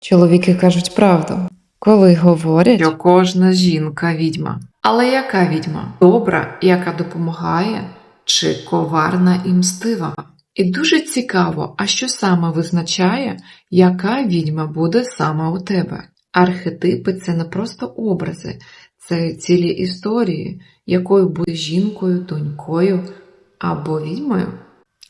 Чоловіки кажуть правду, коли говорять, що кожна жінка відьма. Але яка відьма? Добра, яка допомагає, чи коварна і мстива? І дуже цікаво, а що саме визначає, яка відьма буде саме у тебе? Архетипи це не просто образи, це цілі історії, якою буде жінкою, донькою або відьмою.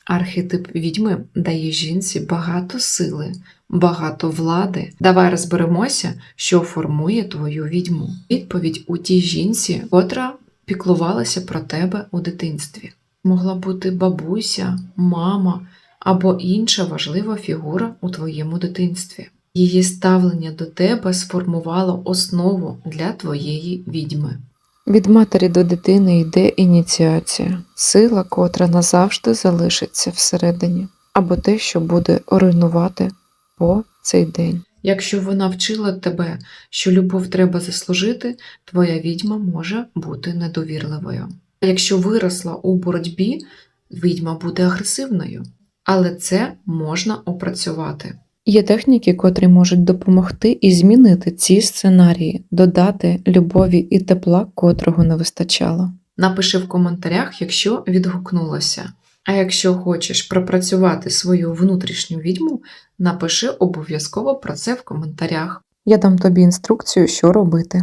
Архетип відьми дає жінці багато сили, багато влади. Давай розберемося, що формує твою відьму. Відповідь у тій жінці, котра піклувалася про тебе у дитинстві. Могла бути бабуся, мама або інша важлива фігура у твоєму дитинстві. Її ставлення до тебе сформувало основу для твоєї відьми. від матері до дитини йде ініціація, сила, котра назавжди залишиться всередині, або те, що буде руйнувати по цей день. Якщо вона вчила тебе, що любов треба заслужити, твоя відьма може бути недовірливою. А якщо виросла у боротьбі, відьма буде агресивною. Але це можна опрацювати. Є техніки, котрі можуть допомогти і змінити ці сценарії, додати любові і тепла, котрого не вистачало. Напиши в коментарях, якщо відгукнулося. А якщо хочеш пропрацювати свою внутрішню відьму, напиши обов'язково про це в коментарях. Я дам тобі інструкцію, що робити.